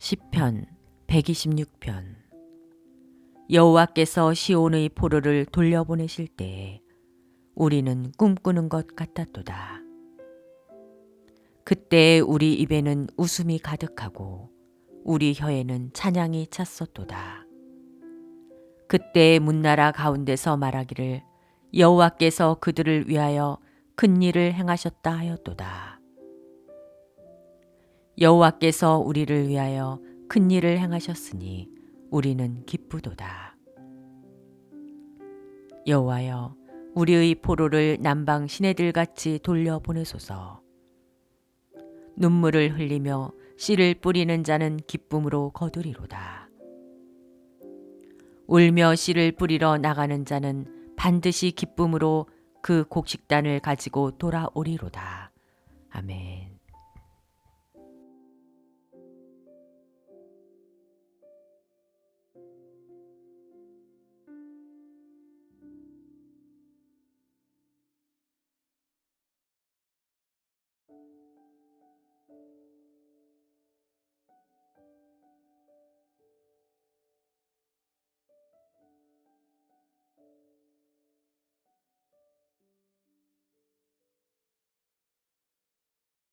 시편 126편 여호와께서 시온의 포로를 돌려보내실 때에 우리는 꿈꾸는 것 같았도다. 그때 우리 입에는 웃음이 가득하고 우리 혀에는 찬양이 찼었도다. 그때 문나라 가운데서 말하기를 여호와께서 그들을 위하여 큰 일을 행하셨다 하였도다. 여호와께서 우리를 위하여 큰 일을 행하셨으니 우리는 기쁘도다. 여호와여 우리의 포로를 남방 시내들 같이 돌려 보내소서. 눈물을 흘리며 씨를 뿌리는 자는 기쁨으로 거두리로다. 울며 씨를 뿌리러 나가는 자는 반드시 기쁨으로 그 곡식단을 가지고 돌아오리로다. 아멘.